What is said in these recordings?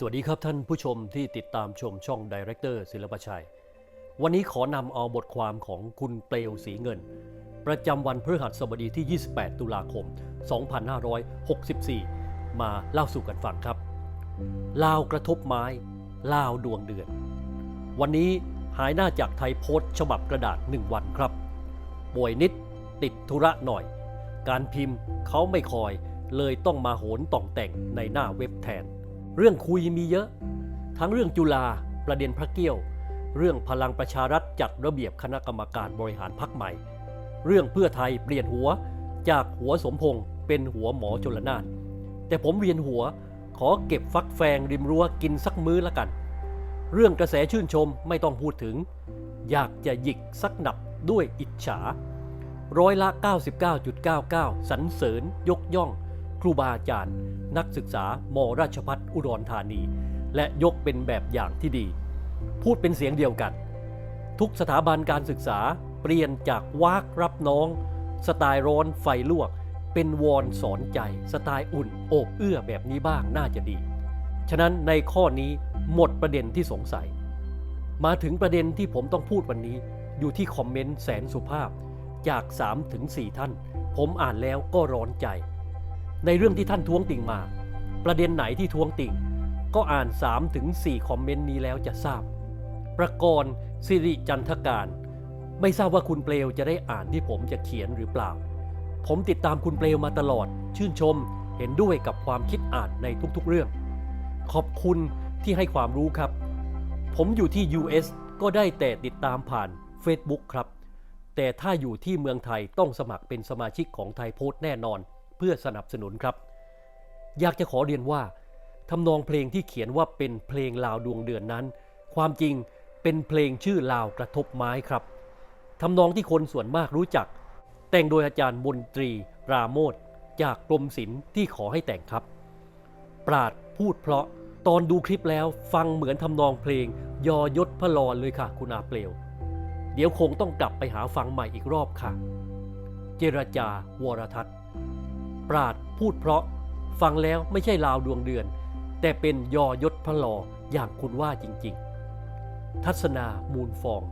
สวัสดีครับท่านผู้ชมที่ติดตามชมช่องดีเรคเตอร์ศิลปชัย วันนี้ขอนำเอาบทความของคุณเปลวสีเงิน ประจำวันพฤหัสบดีที่ 28 ตุลาคม 2564 มาเล่าสู่กันฟังครับ ลาวกระทบไม้ ลาวดวงเดือน วันนี้หายหน้าจากไทยโพสต์ฉบับกระดาษ 1 วันครับ ป่วยนิดติดธุระหน่อย การพิมพ์เขาไม่คอยเลยต้องมาโหนต่องแต่งในหน้าเว็บแทน เรื่องคุยมีเยอะ ทั้งเรื่องจุฬาประเด็นพระเกี้ยว เรื่องพลังประชารัฐจัดระเบียบคณะกรรมการบริหารพักใหม่ เรื่องเพื่อไทยเปลี่ยนหัวจากหัวสมพงษ์เป็นหัวหมอจลนานแต่ผมเวียนหัวขอเก็บฟักแฟงริมรั้วกินสักมื้อละกัน เรื่องกระแสชื่นชมไม่ต้องพูดถึง อยากจะหยิกสักหนับด้วยอิจฉาร้อยละ 99.99 สรรเสริญยกย่อง ครูบาอาจารย์ นักศึกษามราชพัฒอุดรธานี และยกเป็นแบบอย่างที่ดี พูดเป็นเสียงเดียวกัน ทุกสถาบันการศึกษาเปลี่ยนจากวากรับน้อง สไตล์ร้อนไฟลวก เป็นวอนสอนใจ สไตล์อุ่นโอบเอื้อแบบนี้บ้างน่าจะดี ฉะนั้นในข้อนี้หมดประเด็นที่สงสัย มาถึงประเด็นที่ผมต้องพูดวันนี้อยู่ที่คอมเมนต์แสนสุภาพจาก3ถึง4ท่าน ผมอ่านแล้วก็ร้อนใจ ในเรื่องที่ท่านท้วงติ่งมา ประเด็นไหนที่ท้วงติ่ง ก็อ่าน3ถึง4คอมเมนต์นี้แล้วจะทราบ ประกรณ์สิริจันทการ ไม่ทราบว่าคุณเปลวจะได้อ่านที่ผมจะเขียนหรือเปล่า ผมติดตามคุณเปลวมาตลอด ชื่นชมเห็นด้วยกับความคิดอ่านในทุกๆเรื่อง ขอบคุณที่ให้ความรู้ครับ ผมอยู่ที่ US ก็ได้แต่ติดตามผ่าน Facebook ครับ แต่ถ้าอยู่ที่เมืองไทยต้องสมัครเป็นสมาชิกของไทยโพสต์แน่นอน เพื่อสนับสนุนครับ อยากจะขอเรียนว่าทำนองเพลงที่เขียนว่าเป็นเพลงลาวดวงเดือนนั้น ความจริงเป็นเพลงชื่อลาวกระทบไม้ครับทำนองที่คนส่วนมากรู้จัก แต่งโดยอาจารย์มนตรีปราโมทจากกรมศิลป์ที่ขอให้แต่งครับ ปราดพูดเพราะตอนดูคลิปแล้วฟังเหมือนทำนองเพลง ยอยศพระลอนเลยค่ะคุณอาเปลว เดี๋ยวคงต้องกลับไปหาฟังใหม่อีกรอบค่ะ เจรจาวรทัศน์ ปราดพูดเพราะ ฟังแล้วไม่ใช่ลาวดวงเดือน แต่เป็นยอยศพระลออย่างคุณว่าจริงๆ ทัศนามูลฟอง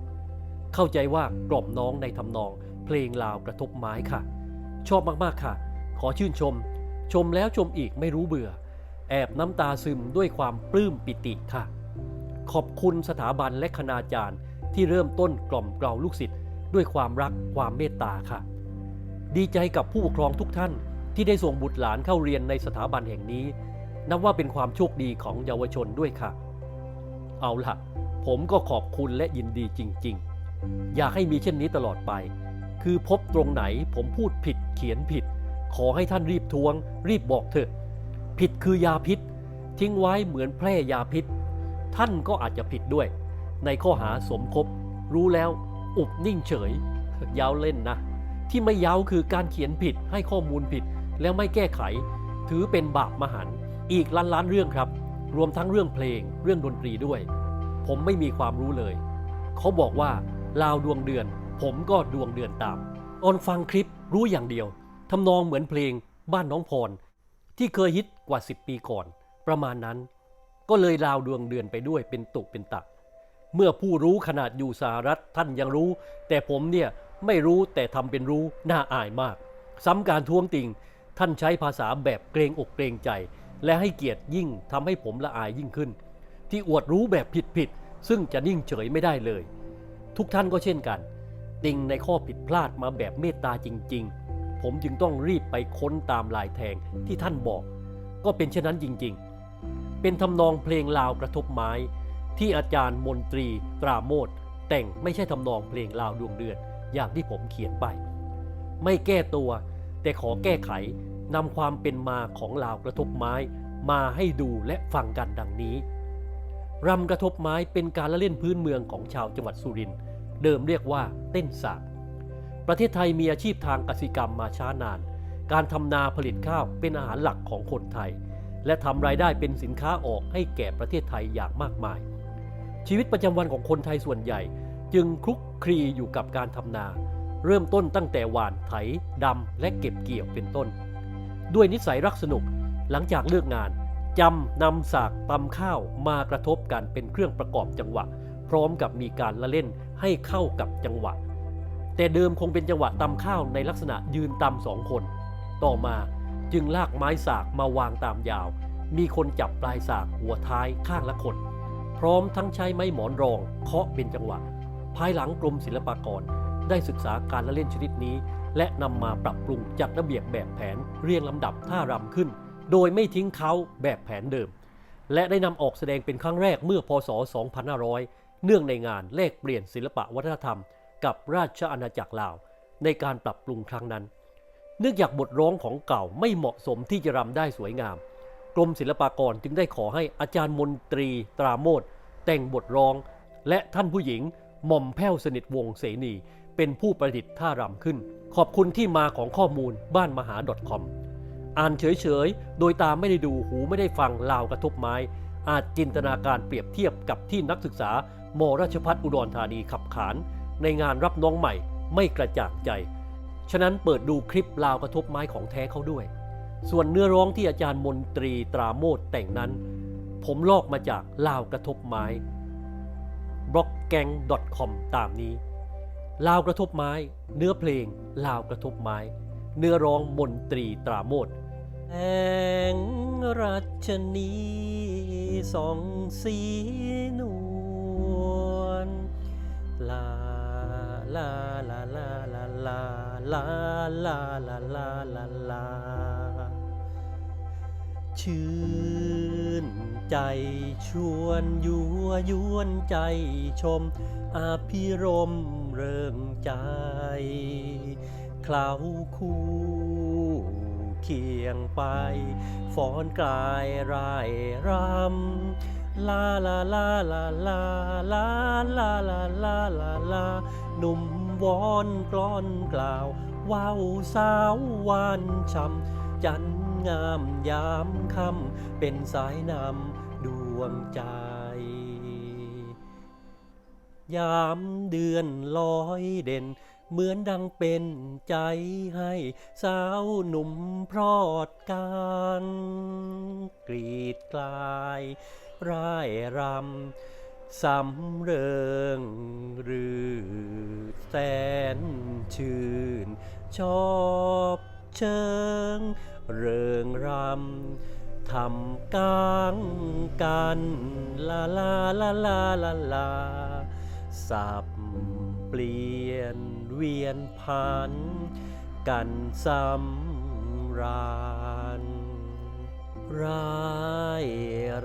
เข้าใจว่ากล่อมน้องในทำนอง เพลงลาวกระทบไม้ค่ะ ชอบมากๆค่ะ ขอชื่นชม ชมแล้วชมอีกไม่รู้เบื่อ แอบน้ำตาซึมด้วยความปลื้มปิติค่ะ ขอบคุณสถาบันและคณาจารย์ที่เริ่มต้นกล่อมเกลาลูกศิษย์ด้วยความรักความเมตตาค่ะ ดีใจกับผู้ปกครองทุกท่าน ที่ได้ส่งบุตรหลานเข้าเรียนในสถาบันแห่งนี้ นับว่าเป็นความโชคดีของเยาวชนด้วยค่ะ เอาล่ะ ผมก็ขอบคุณและยินดีจริง ๆ อยากให้มีเช่นนี้ตลอดไป คือพบตรงไหนผมพูดผิดเขียนผิด ขอให้ท่านรีบทวง รีบบอกเถอะ ผิดคือยาพิษ ทิ้งไว้เหมือนแพร่ยาพิษ ท่านก็อาจจะผิดด้วย ในข้อหาสมคบ รู้แล้ว อุบนิ่งเฉย ยาวเล่นนะ ที่ไม่ยาวคือการเขียนผิดให้ข้อมูลผิด แล้วไม่แก้ไข ถือเป็นบาปมหันอีกล้านล้านเรื่องครับ รวมทั้งเรื่องเพลงเรื่องดนตรีด้วย ผมไม่มีความรู้เลย เขาบอกว่าลาวดวงเดือน ผมก็ดวงเดือนตามตอนฟังคลิปรู้อย่างเดียวทำนองเหมือนเพลงบ้านน้องพร ที่เคยฮิตกว่า 10 ปีก่อน ประมาณนั้น ก็เลยลาวดวงเดือนไปด้วยเป็นตุกเป็นตัก เมื่อผู้รู้ขนาดอยู่สหรัฐท่านยังรู้ แต่ผมเนี่ยไม่รู้แต่ทำเป็นรู้น่าอายมากซ้ำการท้วงติง ท่านใช้ภาษาแบบเกรงอกเกรงใจ และให้เกียรติยิ่งทำให้ผมละอายยิ่งขึ้น ที่อวดรู้แบบผิดๆซึ่งจะนิ่งเฉยไม่ได้เลย ทุกท่านก็เช่นกัน ติงในข้อผิดพลาดมาแบบเมตตาจริง ๆ ผมจึงต้องรีบไปค้นตามลายแทงที่ท่านบอก ก็เป็นเช่นนั้นจริง ๆ เป็นทำนองเพลงลาวกระทบไม้ ที่อาจารย์มนตรีตราโมดแต่งไม่ใช่ทำนองเพลงลาวดวงเดือนอย่างที่ผมเขียนไป ไม่แก้ตัว แต่ขอแก้ไขนำความเป็นมาของลาวกระทบไม้มาให้ดูและฟังกันดังนี้รำกระทบไม้เป็นการละเล่นพื้นเมืองของชาวจังหวัดสุรินทร์เดิมเรียกว่าเต้นสากประเทศไทยมีอาชีพทางกสิกรรมมาช้านาน การทำนาผลิตข้าวเป็นอาหารหลักของคนไทย และทำรายได้เป็นสินค้าออกให้แก่ประเทศไทยอย่างมากมาย ชีวิตประจำวันของคนไทยส่วนใหญ่ จึงคลุกคลีอยู่กับการทำนา เริ่มต้นตั้งแต่หวานไถดำและเก็บเกี่ยวเป็นต้น ด้วยนิสัยรักสนุกหลังจากเลิกงานจำนำสากตำข้าวมากระทบกันเป็นเครื่องประกอบจังหวะ พร้อมกับมีการละเล่นให้เข้ากับจังหวะ แต่เดิมคงเป็นจังหวะตำข้าวในลักษณะยืนตำสองคน ต่อมาจึงลากไม้สากมาวางตามยาว มีคนจับปลายสากหัวท้ายข้างละคน พร้อมทั้งใช้ไม้หมอนรองเคาะเป็นจังหวะ ภายหลังกรมศิลปากร ได้ศึกษาการละเล่นชนิดนี้ และนำมาปรับปรุงจัดระเบียบแบบแผนเรียงลำดับท่ารำขึ้น โดยไม่ทิ้งเขาแบบแผนเดิม และได้นำออกแสดงเป็นครั้งแรกเมื่อพศ 2500 เนื่องในงานแลกเปลี่ยนศิลปะวัฒนธรรม กับราชอาณาจักรลาว ในการปรับปรุงครั้งนั้น เนื่องจากบทร้องของเก่าไม่เหมาะสมที่จะรำได้สวยงาม กรมศิลปากรจึงได้ขอให้อาจารย์มนตรีตราโมดแต่งบทร้องและท่านผู้หญิงหม่อมแพ้วสนิทวงเสนี เป็นผู้ประดิษฐ์ท่ารำขึ้น ขอบคุณที่มาของข้อมูลบ้านมหา .com อ่านเฉยๆ โดยตาไม่ได้ดูหูไม่ได้ฟังลาวกระทบไม้ อาจจินตนาการเปรียบเทียบกับที่นักศึกษามราชพัฒอุดรธานีขับขาน ในงานรับน้องใหม่ไม่กระจ่างใจ ฉะนั้นเปิดดูคลิปลาวกระทบไม้ของแท้เขาด้วย ส่วนเนื้อร้องที่อาจารย์มนตรีตราโมดแต่งนั้น ผมลอกมาจากลาวกระทบไม้ b l o g g a n g com ตามนี้ ลาวกระทบไม้ เนื้อเพลง ลาวกระทบไม้ เนื้อร้องมนตรีตราโมดแองรัชนีสองสีนวลลาลาลาลาลาลาลาลาลาลาลาลา ชื่นใจชวนยัวยวนใจชมอาพิรมเริงใจ คลาวคู่เคียงไปฟ้อนกลายรายรำลาลาลาลาลาลาลาลาลาลาลาหนุ่มวอนกลอนกล่าวว้าวสาววานช่ำจันท งามยามค่ำเป็นสายนำดวงใจ ยามเดือนลอยเด่น เหมือนดังเป็นใจให้สาวหนุ่มพรอดการกรีดกลายร่ายรำสำเริงรือแสนชื่น ชอบเชิง เริงรำทำกลางกันลาลาลาลาลาลาสับเปลี่ยนเวียนพันกันสำราญร้าย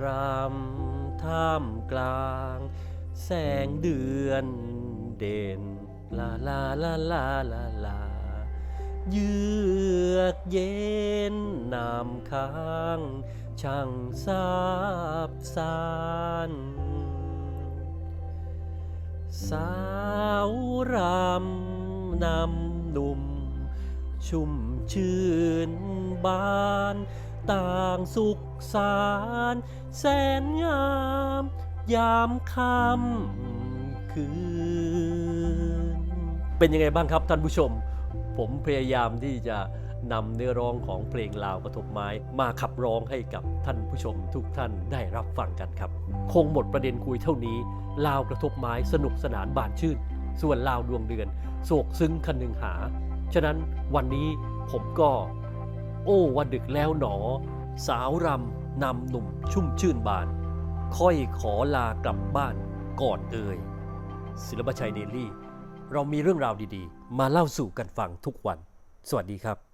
รำท่ามกลาง แสงเดือนเด่นลาลาลาลาลาลา เยือกเย็นนามค้างช่างซาบสานสาวรำนำหนุ่ม ชุ่มชื่นบาน ต่างสุขสารแสนงาม ยามค่ำคืน เป็นยังไงบ้างครับท่านผู้ชม ผมพยายามที่จะนำเนื้อร้องของเพลงลาวกระทบไม้มาขับร้องให้กับท่านผู้ชมทุกท่านได้รับฟังกันครับ คงหมดประเด็นคุยเท่านี้ ลาวกระทบไม้สนุกสนานบานชื่น ส่วนลาวดวงเดือน โศกซึ้งคันหนึ่งหา ฉะนั้นวันนี้ผมก็ โอ้วันดึกแล้วหนอ สาวรำนำหนุ่มชุ่มชื่นบาน ค่อยขอลากลับบ้านก่อนเอ่ยศิลปชัยเดลี่ เรามีเรื่องราวดีๆ มาเล่าสู่กันฟังทุกวัน สวัสดีครับ